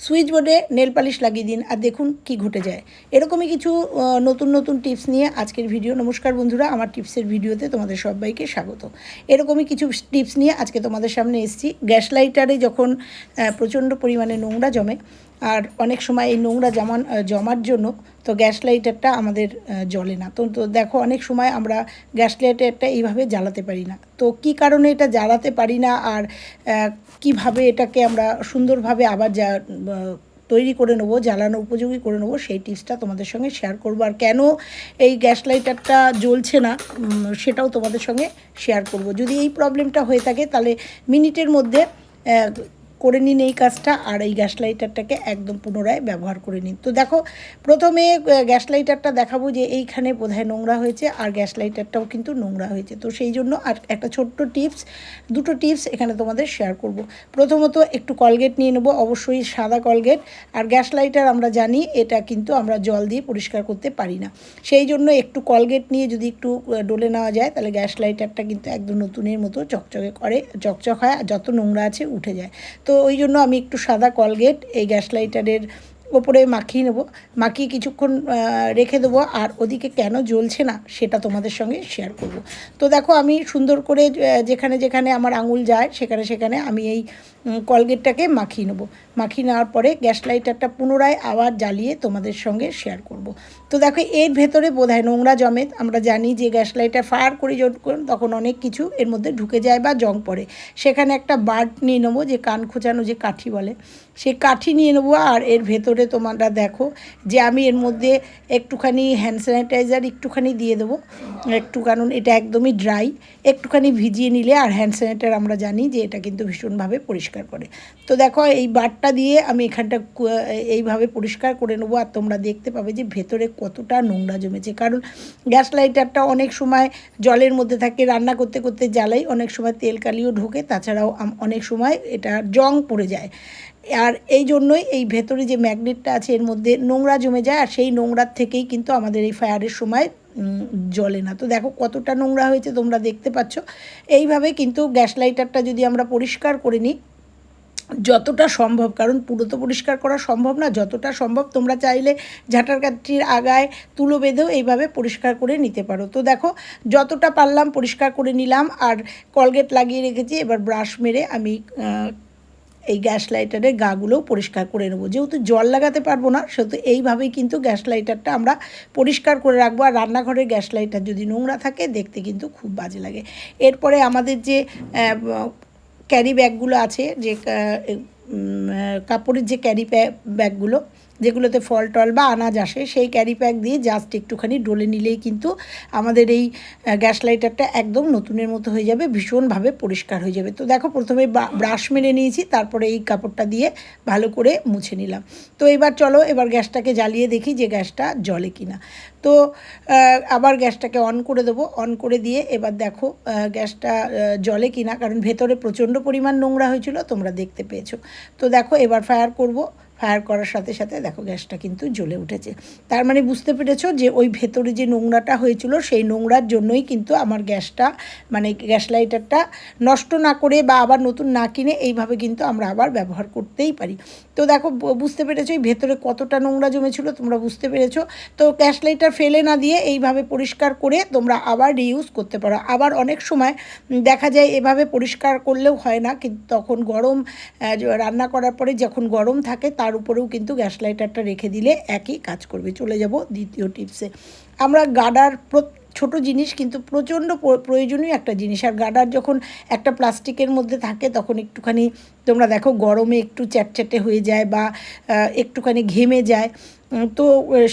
Switch বোর্ডে nail polish লাগিয়ে দিন আর দেখুন কি ঘটে যায়। এরকমই কিছু নতুন নতুন টিপস নিয়ে আজকের ভিডিও। নমস্কার বন্ধুরা, আমার টিপসের ভিডিওতে তোমাদের সবাইকে স্বাগত। এরকমই কিছু টিপস নিয়ে আজকে তোমাদের সামনে এসেছি। গ্যাস লাইটারে যখন প্রচণ্ড পরিমাণে নোংরা জমে আর অনেক সময় এই নোংরা জমান জমার জন্য তো গ্যাস লাইটারটা আমাদের জ্বলে না। তো তো দেখো, অনেক সময় আমরা গ্যাস লাইটারটা এইভাবে জ্বালাতে পারি না। তো কি কারণে এটা জ্বালাতে পারি না আর কীভাবে এটাকে আমরা সুন্দরভাবে আবার যা তৈরি করে নেব, জ্বালানো, উপযোগী করে নেব, সেই টিপসটা তোমাদের সঙ্গে শেয়ার করব। আর কেন এই গ্যাস লাইটারটা জ্বলছে না সেটাও তোমাদের সঙ্গে শেয়ার করব। যদি এই প্রবলেমটা হয়ে থাকে, তাহলে মিনিটের মধ্যে করে নিন এই কাজটা আর এই গ্যাস লাইটারটাকে একদম পুনরায় ব্যবহার করে নিন। তো দেখো, প্রথমে গ্যাস লাইটারটা দেখাবো যে এইখানে বোধহয় নোংরা হয়েছে আর গ্যাস লাইটারটাও কিন্তু নোংরা হয়েছে। তো সেই জন্য আর একটা ছোট্ট টিপস, দুটো টিপস এখানে তোমাদের শেয়ার করব। প্রথমত একটু কলগেট নিয়ে নেব, অবশ্যই সাদা কলগেট। আর গ্যাস লাইটার আমরা জানি এটা কিন্তু আমরা জল দিয়ে পরিষ্কার করতে পারি না। সেই জন্য একটু কলগেট নিয়ে যদি একটু ডলে নেওয়া যায়, তাহলে গ্যাস লাইটারটা কিন্তু একদম নতুনের মতো চকচকে করে, চকচক হয় আর যত নোংরা আছে উঠে যায়। তো ওই জন্য আমি একটু সাদা কলগেট, এই গ্যাস লাইটারের ওপরে মাখিয়ে নেব। মাখিয়ে কিছুক্ষণ রেখে দেবো। আর ওদিকে কেন জ্বলছে না, সেটা তোমাদের সঙ্গে শেয়ার করব। তো দেখো, আমি সুন্দর করে যেখানে যেখানে আমার আঙুল যায়, সেখানে সেখানে আমি এই কলগেটটাকে মাখিয়ে নেব। মাখিয়ে নেওয়ার পরে গ্যাস লাইটারটা পুনরায় আবার জ্বালিয়ে তোমাদের সঙ্গে শেয়ার করব। তো দেখো, এর ভেতরে বোধহয় নোংরা জমে, আমরা জানি যে গ্যাস লাইটার ফায়ার করে যখন তখন অনেক কিছু এর মধ্যে ঢুকে যায় বা জং পড়ে। সেখানে একটা বার্ড নিয়ে নেব, যে কান খোঁচানো যে কাঠি বলে। সেই কাঠি নিয়ে নেব আর এর ভেতরে তোমরা দেখো, যে আমি এর মধ্যে একটুখানি হ্যান্ড স্যানিটাইজার একটুখানি দিয়ে দেবো। একটু কারণ এটা একদমই ড্রাই একটুখানি ভিজিয়ে নিলে আর হ্যান্ড স্যানিটাইজার আমরা জানি যে এটা কিন্তু ভীষণভাবে পরিষ্কার। করে। তো দেখো, এই বারটা দিয়ে আমি এখানটা এইভাবে পরিষ্কার করে নেব আর তোমরা দেখতে পাবে যে ভেতরে কতটা নোংরা জমেছে। কারণ গ্যাস লাইটারটা অনেক সময় জলের মধ্যে থাকে, রান্না করতে করতে জ্বালাই অনেক সময় তেল কালিও ঢোকে, তাছাড়াও অনেক সময় এটা জং পড়ে যায়। আর এই জন্যই এই ভেতরে যে ম্যাগনেটটা আছে এর মধ্যে নোংরা জমে যায়, আর সেই নোংরার থেকেই কিন্তু আমাদের এই ফায়ারের সময় জ্বলে না। তো দেখো কতটা নোংরা হয়েছে তোমরা দেখতে পাচ্ছ। এইভাবে কিন্তু গ্যাস লাইটারটা যদি আমরা পরিষ্কার করে নিই যতটা সম্ভব, কারণ পুরো তো পরিষ্কার করা সম্ভব না, যতটা সম্ভব তোমরা চাইলে ঝাঁটার কাঠির আগায় তুলো বেঁধেও এইভাবে পরিষ্কার করে নিতে পারো। তো দেখো, যতটা পারলাম পরিষ্কার করে নিলাম, আর কলগেট লাগিয়ে রেখেছি, এবার ব্রাশ মেরে আমি এই গ্যাস লাইটারের গাগুলোও পরিষ্কার করে নেব। যেহেতু জল লাগাতে পারব না, সেহেতু এইভাবেই কিন্তু গ্যাস লাইটারটা আমরা পরিষ্কার করে রাখব, আর রান্নাঘরের গ্যাস লাইটার যদি নোংরা থাকে, দেখতে কিন্তু খুব বাজে লাগে। এরপরে আমাদের যে ক্যারি ব্যাগগুলো আছে যে কাপড়ের যে ক্যারি ব্যাগগুলো যেগুলোতে ফল টল বা আনাজ আসে, সেই ক্যারি প্যাক দিয়ে জাস্ট একটুখানি ডলে নিলেই কিন্তু আমাদের এই গ্যাস লাইটারটা একদম নতুনের মতো হয়ে যাবে, ভীষণভাবে পরিষ্কার হয়ে যাবে। তো দেখো, প্রথমে ব্রাশ মেরে নিয়েছি, তারপরে এই কাপড়টা দিয়ে ভালো করে মুছে নিলাম। তো এবার চলো, এবার গ্যাসটাকে জ্বালিয়ে দেখি যে গ্যাসটা জ্বলে কিনা। তো আবার গ্যাসটাকে অন করে দেবো, অন করে দিয়ে এবার দেখো গ্যাসটা জ্বলে কিনা, কারণ ভেতরে প্রচণ্ড পরিমাণ নোংরা হয়েছিল, তোমরা দেখতে পেয়েছ। তো দেখো, এবার ফায়ার করব ফায়ার করার সাথে সাথে দেখো গ্যাসটা কিন্তু জ্বলে উঠেছে। তার মানে বুঝতে পেরেছ যে ওই ভেতরে যে নোংরাটা হয়েছিল সেই নোংরার জন্যই কিন্তু আমার গ্যাসটা মানে গ্যাস লাইটারটা নষ্ট না করে বা আবার নতুন না কিনে এইভাবে কিন্তু আমরা আবার ব্যবহার করতেই পারি। তো দেখো বুঝতে পেরেছ এই ভেতরে কতটা নোংরা জমেছিল তোমরা বুঝতে পেরেছ। তো গ্যাস লাইটার ফেলে না দিয়ে এইভাবে পরিষ্কার করে তোমরা আবার রিউজ করতে পারো। আবার অনেক সময় দেখা যায় এভাবে পরিষ্কার করলেও হয় না, কিন্তু তখন গরম রান্না করার পরে যখন গরম থাকে তার উপরেও কিন্তু গ্যাস লাইটারটা রেখে দিলে একই কাজ করবে। চলে যাব দ্বিতীয় টিপসে। আমরা গাডার প্র- ছোট জিনিস কিন্তু প্রচণ্ড প্রয়োজনীয় একটা জিনিস। আর গাডার যখন একটা প্লাস্টিকের মধ্যে থাকে, তখন একটুখানি তোমরা দেখো গরমে একটু চ্যাটচ্যাটে হয়ে যায় বা একটুখানি ঘেমে যায়। তো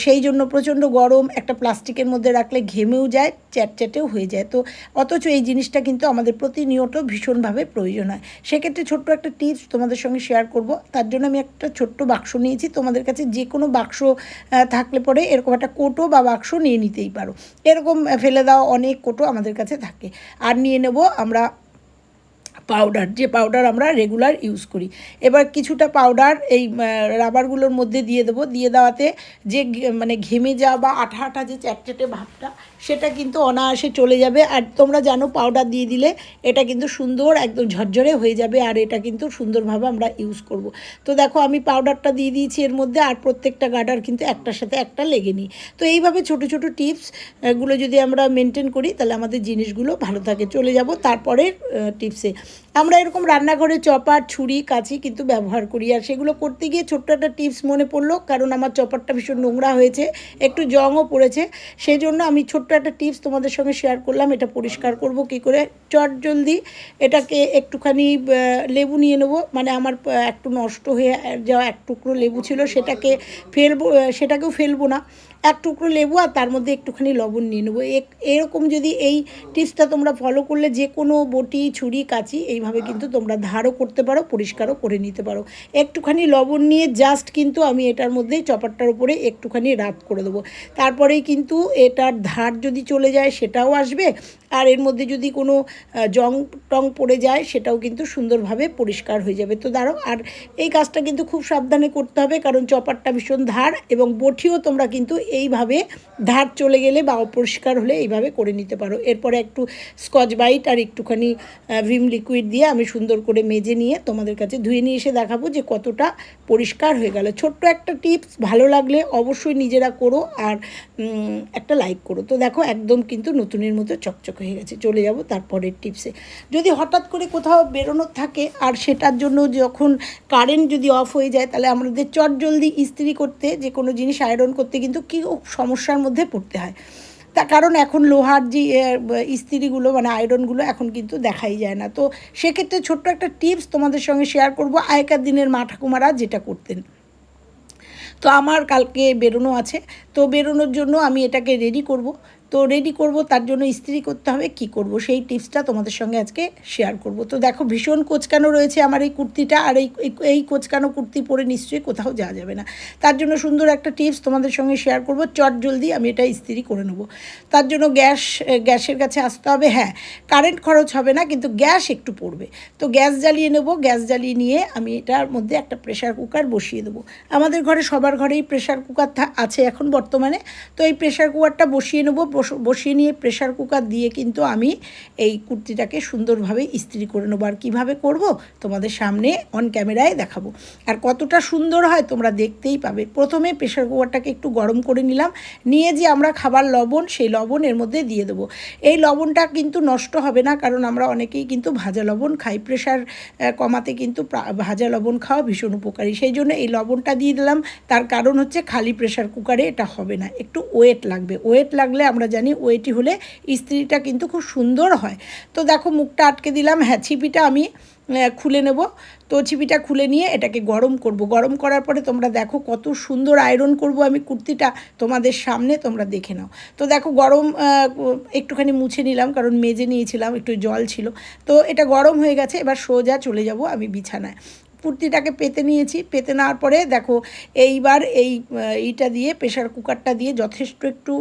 সেই জন্য প্রচণ্ড গরম, একটা প্লাস্টিকের মধ্যে রাখলে ঘেমেও যায়, চ্যাটচ্যাটেও হয়ে যায়। তো, অথচ এই জিনিসটা কিন্তু আমাদের প্রতিনিয়ত ভীষণভাবে প্রয়োজন হয়। সেক্ষেত্রে ছোট্ট একটা টিপস তোমাদের সঙ্গে শেয়ার করব। তার জন্য আমি একটা ছোট্ট বাক্স নিয়েছি। তোমাদের কাছে যে কোনো বাক্স থাকলে পরে এরকম একটা কোটো বা বাক্স নিয়ে নিতেই পারো। এরকম ফেলে দেওয়া অনেক কোটো আমাদের কাছে থাকে। আর নিয়ে নেব আমরা পাউডার যে পাউডার আমরা রেগুলার ইউজ করি। এবার কিছুটা পাউডার এই রাবারগুলোর মধ্যে দিয়ে দেবো। দিয়ে দেওয়াতে যে মানে ঘেমে যাওয়া বা আঠা আঠা যে চ্যাটচ্যাটে ভাবটা, সেটা কিন্তু অনায়াসে চলে যাবে। আর তোমরা জানো পাউডার দিয়ে দিলে এটা কিন্তু সুন্দর একদম ঝরঝরে হয়ে যাবে আর এটা কিন্তু সুন্দরভাবে আমরা ইউজ করব। তো দেখো আমি পাউডারটা দিয়ে দিয়েছি এর মধ্যে আর প্রত্যেকটা গার্ডার কিন্তু একটার সাথে একটা লেগে নিই। তো এইভাবে ছোট ছোট টিপসগুলো যদি আমরা মেনটেন করি, তাহলে আমাদের জিনিসগুলো ভালো থাকে। চলে যাব তারপরের টিপসে আমরা এরকম রান্নাঘরে চপার, ছুরি, কাঁচি কিন্তু ব্যবহার করি। আর সেগুলো করতে গিয়ে ছোট্ট একটা টিপস মনে পড়ল, কারণ আমার চপারটা ভীষণ নোংরা হয়েছে, একটু জংও পড়েছে। সেই জন্য আমি ছোট্ট একটা টিপস তোমাদের সঙ্গে শেয়ার করলাম, এটা পরিষ্কার করব কি করে। চট জলদি এটাকে একটুখানি লেবু নিয়ে নেব মানে আমার একটু নষ্ট হয়ে যাওয়া এক টুকরো লেবু ছিল, সেটাকে ফেলব সেটাকেও ফেলব না। এক টুকরো লেবু আর তার মধ্যে একটুখানি লবণ নিয়ে নেব। এরকম যদি এই টিপসটা তোমরা ফলো করলে যে কোনো বটি, ছুরি, কাঁচি এইভাবে কিন্তু তোমরা ধারও করতে পারো, পরিষ্কারও করে নিতে পারো। একটুখানি লবণ নিয়ে জাস্ট কিন্তু আমি এটার মধ্যে চপারটার উপরে একটুখানি রাত করে দেবো। তারপরেই কিন্তু এটার ধার যদি চলে যায় সেটাও আসবে। আর এর মধ্যে যদি কোনো জং টং পড়ে যায় সেটাও কিন্তু সুন্দরভাবে পরিষ্কার হয়ে যাবে। তো দাঁড়ো আর এই কাজটা কিন্তু খুব সাবধানে করতে হবে কারণ চপারটা ভীষণ ধার এবং বটিও তোমরা কিন্তু এইভাবে ধার চলে গেলে বা অপরিষ্কার হলে এইভাবে করে নিতে পারো। এরপরে একটু স্কচ বাইট আর একটুখানি ভিম লিকুইড দিয়ে আমি সুন্দর করে মেজে নিয়ে তোমাদের কাছে ধুয়ে নিয়ে এসে দেখাবো যে কতটা পরিষ্কার হয়ে গেল। ছোট্ট একটা টিপস, ভালো লাগলে অবশ্যই নিজেরা করো আর একটা লাইক করো। তো দেখো, একদম কিন্তু নতুনের মতো চকচক হয়ে গেছে। চলে যাব তারপরের টিপসে যদি হঠাৎ করে কোথাও বেরোনোর থাকে আর সেটার জন্য যখন কারেন্ট যদি অফ হয়ে যায়, তাহলে আমাদের চট জলদি ইস্ত্রি করতে, যে কোনো জিনিস আয়রন করতে কিন্তু কি সমস্যার মধ্যে পড়তে হয়। তা কারণ এখন লোহার যে ইস্ত্রিগুলো মানে আয়রনগুলো এখন কিন্তু দেখাই যায় না। তো সেক্ষেত্রে ছোট্ট একটা টিপস তোমাদের সঙ্গে শেয়ার করব, আগেকার দিনের মা ঠাকুমারা যেটা করতেন। তো আমার কালকে বেরোনো আছে। তো বেরোনোর জন্য আমি এটাকে রেডি করব। তো রেডি করব, তার জন্য ইস্ত্রি করতে হবে, কি করব? সেই টিপসটা তোমাদের সঙ্গে আজকে শেয়ার করব। তো দেখো, ভীষণ কোচকানো রয়েছে আমার এই কুর্তিটা, আর এই, এই- কোচকানো কুর্তি পরে নিশ্চয়ই কোথাও যাওয়া যাবে না। তার জন্য সুন্দর একটা টিপস তোমাদের সঙ্গে শেয়ার করব, চট জলদি আমি এটা ইস্ত্রি করে নেব। তার জন্য গ্যাস গ্যাসের কাছে আসতে হবে হ্যাঁ কারেন্ট খরচ হবে না, কিন্তু গ্যাস একটু পড়বে। তো গ্যাস জ্বালিয়ে নেব, গ্যাস জ্বালিয়ে নিয়ে আমি এটার মধ্যে একটা প্রেশার কুকার বসিয়ে দেবো। আমাদের ঘরে সবার ঘরেই প্রেশার কুকার আছে এখন বর্তমানে, তো এই প্রেশার কুকারটা বসিয়ে নেব বসিয়ে নিয়ে প্রেশার কুকার দিয়ে কিন্তু আমি এই কুর্তিটাকে সুন্দরভাবে ইস্ত্রি করে নেব। আর কীভাবে করব? তোমাদের সামনে অন ক্যামেরায় দেখাবো। আর কতটা সুন্দর হয় তোমরা দেখতেই পাবে। প্রথমে প্রেশার কুকারটাকে একটু গরম করে নিলাম। নিয়ে যে আমরা খাবার লবণ, সেই লবণ এর মধ্যে দিয়ে দেবো। এই লবণটা কিন্তু নষ্ট হবে না, কারণ আমরা অনেকেই কিন্তু ভাজা লবণ খাই। প্রেশার কমাতে কিন্তু ভাজা লবণ খাওয়া ভীষণ উপকারী। সেই জন্য এই লবণটা দিয়ে দিলাম। তার কারণ হচ্ছে খালি প্রেশার কুকারে এটা হবে না। একটু ওয়েট লাগবে। ওয়েট লাগলে আমরা জানি ওয়েটি হলে ইস্ত্রিটা কিন্তু খুব সুন্দর হয়। তো দেখো মুখটা আটকে দিলাম হ্যাঁ ছিপিটা আমি খুলে নেব। তো ছিপিটা খুলে নিয়ে এটাকে গরম করব। গরম করার পরে তোমরা দেখো কত সুন্দর আয়রন করব আমি কুর্তিটা তোমাদের সামনে, তোমরা দেখে নাও। তো দেখো গরম একটুখানি মুছে নিলাম, কারণ মেজে নিয়েছিলাম, একটু জল ছিল। তো এটা গরম হয়ে গেছে, এবার সোজা চলে যাব আমি বিছানায়। কুর্তিটাকে পেতে নিয়েছি পেতে নেওয়ার পরে দেখো এইবার এই এইটা দিয়ে প্রেশার কুকারটা দিয়ে যথেষ্ট একটু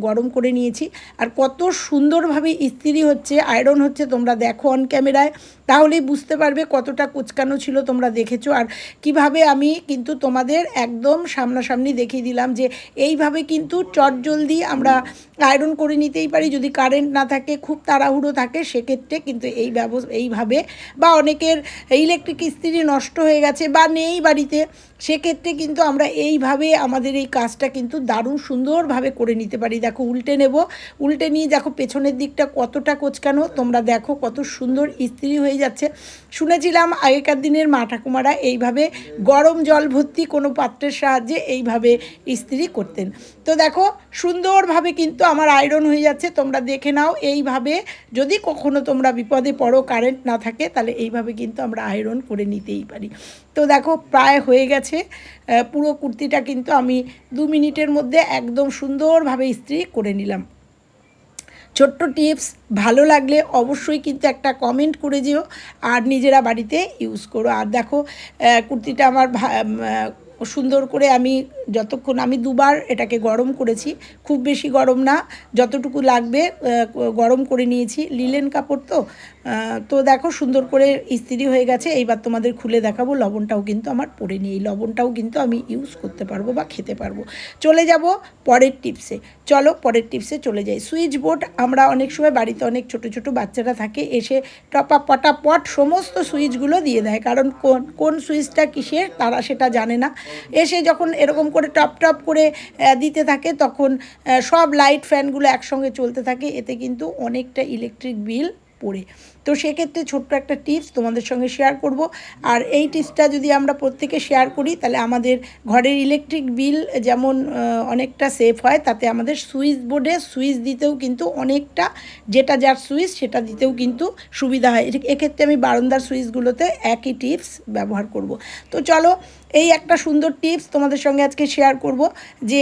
গরম করে নিয়েছি আর কত সুন্দরভাবে ইস্ত্রি হচ্ছে আয়রন হচ্ছে তোমরা দেখো অন ক্যামেরায় তাহলেই বুঝতে পারবে কতটা কুচকানো ছিল তোমরা দেখেছ আর কীভাবে আমি কিন্তু তোমাদের একদম সামনাসামনি দেখিয়ে দিলাম যে এইভাবে কিন্তু চটজলদি আমরা আয়রন করে নিতেই পারি যদি কারেন্ট না থাকে খুব তাড়াহুড়ো থাকে সেক্ষেত্রে কিন্তু এই ব্যবস্থা এইভাবে বা অনেকের ইলেকট্রিক ইস্ত্রি নষ্ট হয়ে গেছে বা নেই বাড়িতে সেক্ষেত্রে কিন্তু আমরা এইভাবে আমাদের এই কাজটা কিন্তু দারুণ সুন্দরভাবে করে নিতে পারি। দেখো, উল্টে নেব। উল্টে নিয়ে দেখো, পেছনের দিকটা কতটা কোচকানো। তোমরা দেখো কত সুন্দর ইস্ত্রি হয়ে যাচ্ছে। শুনেছিলাম আগেকার দিনের মা ঠাকুমারা এইভাবে গরম জল ভর্তি কোনো পাত্রের সাহায্যে এইভাবে ইস্ত্রি করতেন। তো দেখো, সুন্দরভাবে কিন্তু আমার আয়রন হয়ে যাচ্ছে। তোমরা দেখে নাও, এইভাবে যদি কখনো তোমরা বিপদে পড়ো, কারেন্ট না থাকে, তাহলে এইভাবে কিন্তু আমরা আয়রন করে নিতেই পারি। তো দেখো, প্রায় হয়ে গেছে। আহ, পুরো কুর্তিটা কিন্তু আমি দু মিনিটের মধ্যে একদম সুন্দরভাবে ইস্ত্রি করে নিলাম। ছোট্ট টিপস ভালো লাগলে অবশ্যই কিন্তু একটা কমেন্ট করে যেও আর নিজেরা বাড়িতে ইউজ করো। আর দেখো কুর্তিটা আমার সুন্দর করে আমি যতক্ষণ, আমি দুবার এটাকে গরম করেছি, খুব বেশি গরম না, যতটুকু লাগবে গরম করে নিয়েছি। লিলেন কাপড় তো তো দেখো সুন্দর করে ইস্ত্রি হয়ে গেছে। এইবার তোমাদের খুলে দেখাবো, লবণটাও কিন্তু আমার পড়ে এই লবণটাও কিন্তু আমি ইউজ করতে পারব বা খেতে পারব। চলে যাব পরের টিপসে চলো পরের টিপসে চলে যাই। সুইচ বোর্ড আমরা অনেক সময় বাড়িতে অনেক ছোট ছোট বাচ্চারা থাকে, এসে টপা পটাপট সমস্ত সুইচগুলো দিয়ে দেয়। কারণ কোন কোন সুইচটা কিসের, তারা সেটা জানে না। এসে যখন এরকম করে টপ টপ করে দিতে থাকে, তখন সব লাইট ফ্যানগুলো একসঙ্গে চলতে থাকে, এতে কিন্তু অনেকটা ইলেকট্রিক বিল পড়ে। তো সেক্ষেত্রে ছোট্ট একটা টিপস তোমাদের সঙ্গে শেয়ার করব। আর এই টিপসটা যদি আমরা প্রত্যেকে শেয়ার করি, তাহলে আমাদের ঘরের ইলেকট্রিক বিল যেমন অনেকটা সেফ হয়, তাতে আমাদের সুইচ বোর্ডে সুইচ দিতেও কিন্তু অনেকটা, যেটা যার সুইচ সেটা দিতেও কিন্তু সুবিধা হয়। এক্ষেত্রে আমি বারান্দার সুইচগুলোতে একই টিপস ব্যবহার করব। তো চলো এই একটা সুন্দর টিপস তোমাদের সঙ্গে আজকে শেয়ার করব যে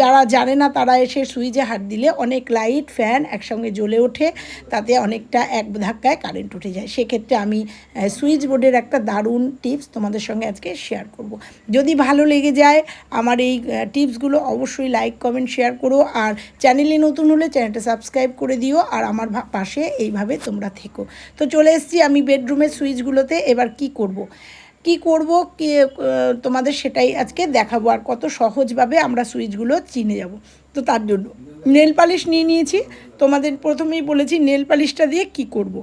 যারা জানে না তারা এসে সুইচে হাত দিলে অনেক লাইট ফ্যান একসঙ্গে জ্বলে ওঠে, তাতে অনেকটা এক ধাক্কায় কারেন্ট উঠে যায়। সেক্ষেত্রে আমি সুইচ বোর্ডের একটা দারুণ টিপস তোমাদের সঙ্গে আজকে শেয়ার করব। যদি ভালো লেগে যায় আমার এই টিপসগুলো অবশ্যই লাইক কমেন্ট শেয়ার করো আর চ্যানেলে নতুন হলে চ্যানেলটা সাবস্ক্রাইব করে দিও আর আমার পাশে এইভাবে তোমরা থেকো। তো চলে এসেছি আমি বেডরুমের সুইচগুলোতে এবার কি করব। কি করব, কি তোমাদের সেটাই আজকে দেখাবো আর কত সহজভাবে আমরা সুইচগুলো চিনে যাব। তো তার জন্য নেল পালিশ নিয়ে নিয়েছি। তোমাদের প্রথমেই বলেছি নেল পালিশটা দিয়ে কি করব।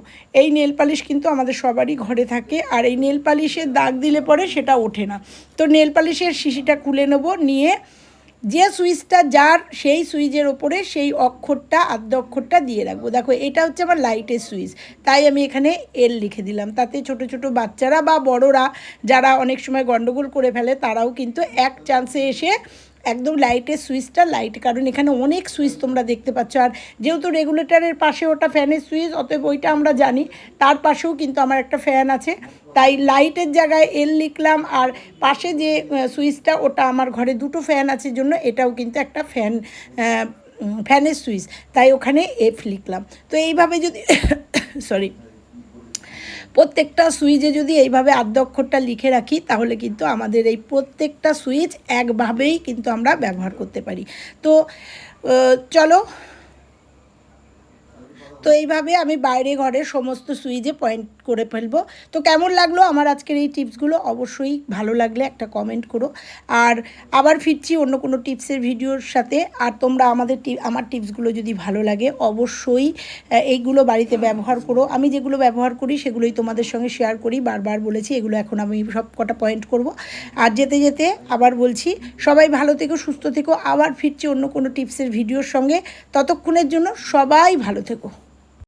এই নেল পালিশ কিন্তু আমাদের সবারই ঘরে থাকে আর এই নেল পালিশের দাগ দিলে পরে সেটা ওঠে না। তো নেল পালিশের শিশিটা খুলে নেব, নিয়ে যে সুইচটা যার, সেই সুইচের ওপরে সেই অক্ষরটা, আদ্য অক্ষরটা দিয়ে রাখব। দেখো, এটা হচ্ছে আমার লাইটের সুইচ। তাই আমি এখানে এল লিখে দিলাম। তাতে ছোট ছোট বাচ্চারা বা বড়রা যারা অনেক সময় গণ্ডগোল করে ফেলে, তারাও কিন্তু এক চান্সে এসে একদম লাইটের সুইচটা লাইট কারণ এখানে অনেক সুইচ তোমরা দেখতে পাচ্ছ। আর যেহেতু রেগুলেটরের পাশে ওটা ফ্যানের সুইচ অতএব ওইটা আমরা জানি। তার পাশেও কিন্তু আমার একটা ফ্যান আছে। তাই লাইটের জায়গায় এল লিখলাম, আর পাশে যে সুইচটা ওটা আমার ঘরে দুটো ফ্যান আছে জন্য এটাও কিন্তু একটা ফ্যান ফ্যানের সুইচ তাই ওখানে এফ লিখলাম। তো এইভাবে যদি সরি প্রত্যেকটা সুইচে যদি এইভাবে আদ্যক্ষরটা লিখে রাখি, তাহলে কিন্তু আমাদের এই প্রত্যেকটা সুইচ একভাবেই কিন্তু আমরা ব্যবহার করতে পারি। তো চলো তো এইভাবে আমি বাইরে ঘরে সমস্ত সুইচে পয়েন্ট করে ফেলব। তো কেমন লাগল আমার আজকের এই টিপসগুলো? অবশ্যই ভালো লাগলে একটা কমেন্ট করো। আর আবার ফিরছি অন্য কোনো টিপসের ভিডিওর সাথে। আর তোমরা আমাদের আমার টিপসগুলো যদি ভালো লাগে, অবশ্যই এইগুলো বাড়িতে ব্যবহার করো। আমি যেগুলো ব্যবহার করি, সেগুলোই তোমাদের সঙ্গে শেয়ার করি। বারবার বলেছি, এগুলো এখন আমি সব কটা পয়েন্ট করব। আর যেতে যেতে আবার বলছি, সবাই ভালো থেকো, সুস্থ থেকো। আবার ফিরছি অন্য কোনো টিপসের ভিডিওর সঙ্গে। ততক্ষণের জন্য সবাই ভালো থেকো।